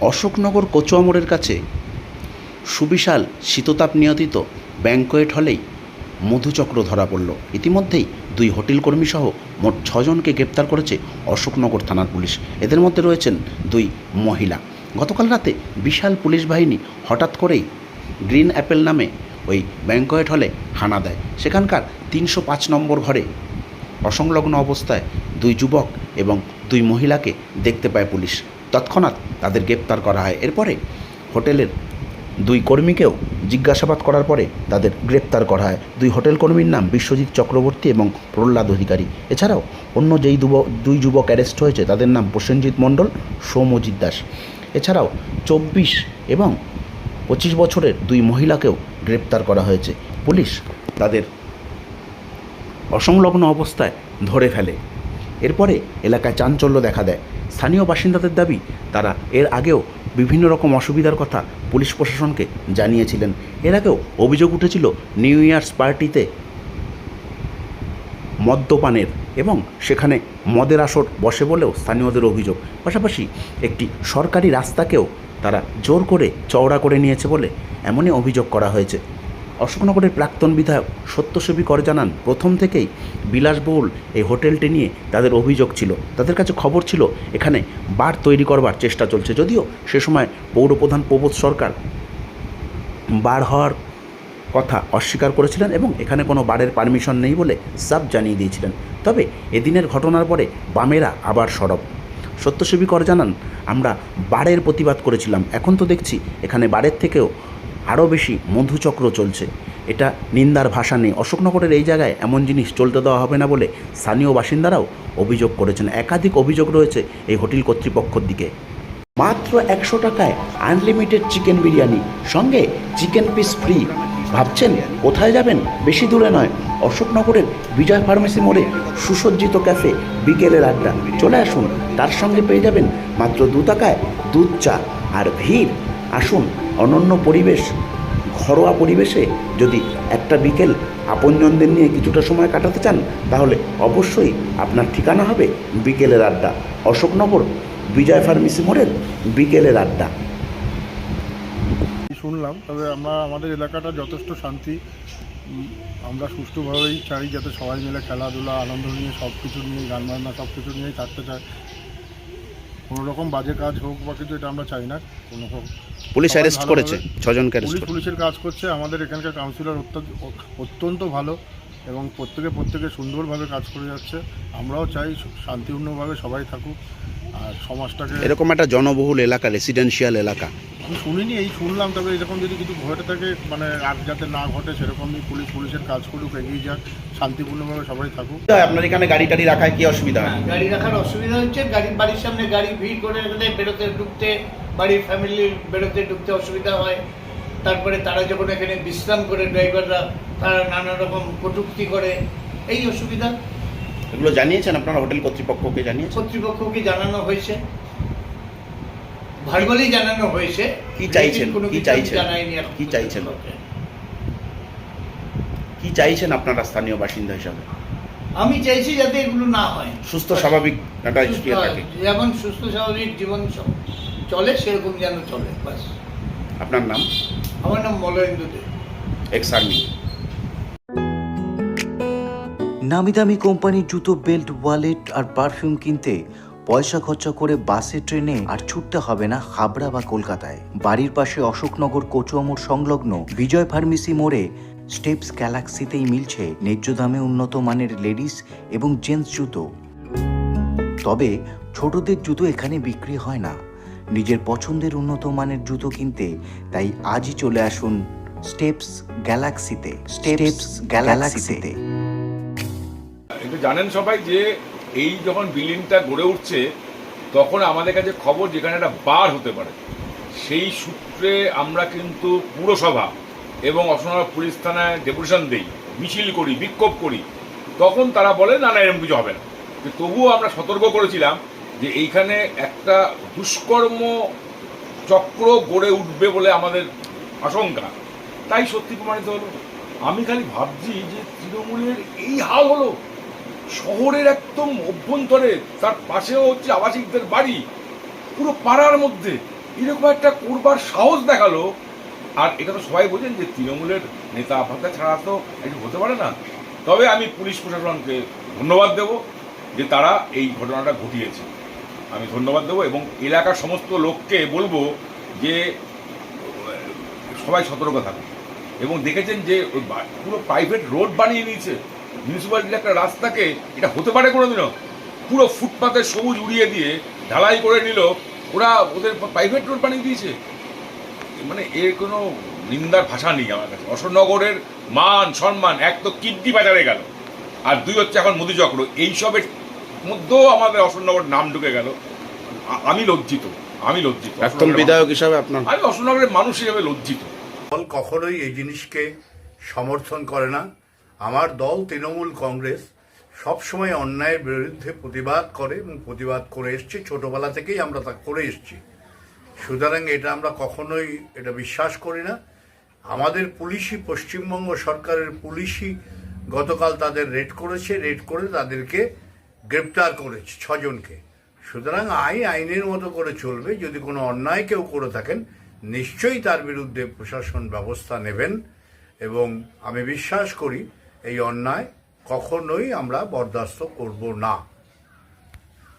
অশোকনগর কোচুয়ামোড়ের কাছে সুবিশাল শীততাপ নিয়ন্ত্রিত ব্যাংকোয়েট হলেই মধুচক্র ধরা পড়ল। ইতিমধ্যেই দুই হোটেল কর্মী সহ মোট ছজনকে গ্রেপ্তার করেছে অশোকনগর থানার পুলিশ। এদের মধ্যে রয়েছেন দুই মহিলা। গতকাল রাতে বিশাল পুলিশ বাহিনী হঠাৎ করেই গ্রিন অ্যাপেল নামে ওই ব্যাংকোয়েট হলে হানা দেয়। সেখানকার তিনশো পাঁচ নম্বর ঘরে অসংলগ্ন অবস্থায় দুই যুবক এবং দুই মহিলাকে দেখতে পায় পুলিশ। তৎক্ষণাৎ তাদের গ্রেপ্তার করা হয়। এরপরে হোটেলের দুই কর্মীকেও জিজ্ঞাসাবাদ করার পরে তাদের গ্রেপ্তার করা হয়। দুই হোটেল কর্মীর নাম বিশ্বজিৎ চক্রবর্তী এবং প্রহ্লাদ অধিকারী। এছাড়াও অন্য যেই দুই যুবক অ্যারেস্ট হয়েছে, তাদের নাম প্রসেনজিৎ মণ্ডল, সৌমজিৎ দাস। এছাড়াও চব্বিশ এবং পঁচিশ বছরের দুই মহিলাকেও গ্রেপ্তার করা হয়েছে। পুলিশ তাদের অসংলগ্ন অবস্থায় ধরে ফেলে। এরপরে এলাকায় চাঞ্চল্য দেখা দেয়। স্থানীয় বাসিন্দাদের দাবি, তারা এর আগেও বিভিন্ন রকম অসুবিধার কথা পুলিশ প্রশাসনকে জানিয়েছিলেন। এর আগেও অভিযোগ উঠেছিল নিউ ইয়ার্স পার্টিতে মদ্যপানের এবং সেখানে মদের আসর বসে বলেও স্থানীয়দের অভিযোগ। পাশাপাশি একটি সরকারি রাস্তাকেও তারা জোর করে চওড়া করে নিয়েছে বলে এমনই অভিযোগ করা হয়েছে। অশোকনগরের প্রাক্তন বিধায়ক সত্যসেবী কর জানান, প্রথম থেকেই বিলাসবহুল এই হোটেলটি নিয়ে তাদের অভিযোগ ছিল। তাদের কাছে খবর ছিল, এখানে বার তৈরি করবার চেষ্টা চলছে। যদিও সে সময় পৌরপ্রধান প্রবোধ সরকার বার হওয়ার কথা অস্বীকার করেছিলেন এবং এখানে কোনো বারের পারমিশন নেই বলে সাব জানিয়ে দিয়েছিলেন। তবে এদিনের ঘটনার পরে বামেরা আবার সরব। সত্যসেবী কর জানান, আমরা বারের প্রতিবাদ করেছিলাম। এখন তো দেখছি, এখানে বারের থেকেও আরও বেশি মধুচক্র চলছে। এটা নিন্দার ভাষা নেই। অশোকনগরের এই জায়গায় এমন জিনিস চলতে দেওয়া হবে না বলে স্থানীয় বাসিন্দারাও অভিযোগ করেছেন। একাধিক অভিযোগ রয়েছে এই হোটেল কর্তৃপক্ষের দিকে। মাত্র একশো টাকায় আনলিমিটেড চিকেন বিরিয়ানি, সঙ্গে চিকেন পিস ফ্রি। ভাবছেন, কোথায় যাবেন? বেশি দূরে নয়। অশোকনগরের বিজয় ফার্মেসি মোড়ে সুসজ্জিত ক্যাফে বিকেলের আড্ডা। চলে আসুন, তার সঙ্গে পেয়ে যাবেন মাত্র দু টাকায় দুধ, চা আর ভিড়। আসুন, অনন্য পরিবেশ, ঘরোয়া পরিবেশে যদি একটা বিকেল আপনজনদের নিয়ে কিছুটা সময় কাটাতে চান, তাহলে অবশ্যই আপনার ঠিকানা হবে বিকেলের আড্ডা, অশোকনগর, বিজয় ফার্মেসি মোড়ের বিকেলের আড্ডা। শুনলাম, তবে আমরা, আমাদের এলাকাটা যথেষ্ট শান্তি। আমরা সুষ্ঠুভাবেই চাই যাতে সবাই মিলে খেলাধুলা, আনন্দ নিয়ে সব কিছু নিয়ে, গান বাজনা সব কিছু নিয়েই থাকতে চায়। কোনো রকম বাজে কাজ হোক বা কিছু এটা আমরা চাই না কোনো হোক পুলিশ অ্যারেস্ট করেছে ছজনকে পুলিশ পুলিশের কাজ করছে আমাদের এখানকার কাউন্সিলর অত্যন্ত অত্যন্ত ভালো এবং প্রত্যেকে প্রত্যেকে সুন্দরভাবে কাজ করে যাচ্ছে। আমরাও চাই শান্তিপূর্ণভাবে সবাই থাকুক। আর সমাজটাকে এরকম একটা জনবহুল এলাকা রেসিডেন্সিয়াল এলাকা। আমি শুনিনি এই শুনলাম তবে এরকম যদি কিছু ঘটে থাকে মানে আর যাতে না ঘটে সেরকমই পুলিশ পুলিশের কাজ করুক এগিয়ে যাক শান্তিপূর্ণভাবে সবাই থাকুক। আপনার এখানে গাড়ি টাড়ি রাখায় কি অসুবিধা হয়? গাড়ি রাখার অসুবিধা হচ্ছে গাড়ি বাড়ির সামনে গাড়ি ভিড় করে রাখলে বেরোতে ঢুকতে বাড়ির ফ্যামিলির বেরোতে ঢুকতে অসুবিধা হয়। তারপরে তারা যখন এখানে বিশ্রাম করে ড্রাইভাররা তারা নানা রকম কটূক্তি করে। এই অসুবিধা। এগুলো জানিয়েছেন আপনারা? হোটেল কর্তৃপক্ষকে জানিয়েছেন? কর্তৃপক্ষকে জানানো হয়েছে। ভার্বালি জানানো হয়েছে। কি চাইছেন? কি চাইছেন? কি চাইছেন? কি চাইছেন আপনারা স্থানীয় বাসিন্দা হিসাবে? আমি চাইছি যাতে এগুলো না হয়। সুস্থ স্বাভাবিক একটা থাকে। যেমন সুস্থ স্বাভাবিক জীবন চলে সেরকম যেন চলে বাস। আপনার নাম? আমার নাম মলয়েন্দু দে। এক্স আর্মি নামি দামি কোম্পানির জুতো, বেল্ট, ওয়ালেট আর পারফিউম কিনতে পয়সা খরচা করে বাসে, ট্রেনে আর ছুটতে হবে না হাবড়া বা কলকাতায়। বাড়ির পাশে অশোকনগর কোচুয়ামোড় সংলগ্ন বিজয় ফার্মেসি মোড়ে স্টেপস গ্যালাক্সিতেই মিলছে ন্যায্য দামে উন্নত মানের লেডিস এবং জেন্টস জুতো। তবে ছোটদের জুতো এখানে বিক্রি হয় না। নিজের পছন্দের উন্নত মানের জুতো কিনতে তাই আজই চলে আসুন স্টেপস গ্যালাক্সিতে। স্টেপস গ্যালাক্সিতে। কিন্তু জানেন সবাই যে এই যখন বিল্ডিংটা গড়ে উঠছে, তখন আমাদের কাছে খবর যেখানে একটা বার হতে পারে। সেই সূত্রে আমরা কিন্তু পুরসভা এবং অসমের পুলিশ থানায় ডেপুটেশন দিই, মিছিল করি, বিক্ষোভ করি। তখন তারা বলে, না না, এরকম কিছু হবে না। তবুও আমরা সতর্ক করেছিলাম যে এইখানে একটা দুষ্কর্ম চক্র গড়ে উঠবে বলে আমাদের আশঙ্কা। তাই সত্যি প্রমাণিত হলো। আমি খালি ভাবছি যে তৃণমূলের এই হাল হলো। শহরের একদম অভ্যন্তরে, তার পাশেও হচ্ছে আবাসিকদের বাড়ি। পুরো পাড়ার মধ্যে। এরকম একটা করবার সাহস দেখাল। আর এটা তো সবাই বোঝেন যে তৃণমূলের নেতা ফাতা ছাড়া তো এটা হতে পারে না। তবে আমি পুলিশ প্রশাসনকে ধন্যবাদ দেব যে তারা এই ঘটনাটা ঘটিয়েছে। আমি ধন্যবাদ দেবো এবং এলাকার সমস্ত লোককে বলব যে, সবাই সতর্ক থাকুন। এবং দেখেছেন যে পুরো প্রাইভেট রোড বানিয়ে নিয়েছে। মিউনিসিপ্যালিটির একটা রাস্তাকে এটা হতে পারে কোনোদিনও। পুরো ফুটপাতের সবুজ উড়িয়ে দিয়ে ঢালাই করে নিল। ওরা ওদের প্রাইভেট রোড বানিয়ে দিয়েছে। মানে এর কোনো নিন্দার ভাষা নেই আমার কাছে। অশোকনগরের মান সম্মান এক তো কিডনি বাজারে গেল। আর দুই হচ্ছে এখন মোদি চক্র এইসবের মধ্যেও আমাদের অশোকনগর নাম ঢুকে গেল। আমি লজ্জিত। আমি লজ্জিত। অশোকনগরের বিধায়ক হিসাবে আপনার আমি অশোকনগরের মানুষ হিসাবে লজ্জিত। দল কখনোই এই জিনিসকে সমর্থন করে না। আমার দল, তৃণমূল কংগ্রেস, সবসময় অন্যায়ের বিরুদ্ধে প্রতিবাদ করে এবং প্রতিবাদ করে এসছি। ছোটবেলা থেকেই আমরা তা করে এসছি। সুতরাং এটা আমরা কখনোই, এটা বিশ্বাস করি না। আমাদের পুলিশই, পশ্চিমবঙ্গ সরকারের পুলিশই গতকাল তাদের রেড করেছে। রেড করে তাদেরকে গ্রেপ্তার করেছে ছজনকে। সুতরাং আইন আইনের মতো করে চলবে। যদি কোনো অন্যায় কেউ করে থাকেন, নিশ্চয়ই তার বিরুদ্ধে প্রশাসন ব্যবস্থা নেবেন। এবং আমি বিশ্বাস করি এই অন্যায় কখনোই আমরা বরদাস্ত করব না।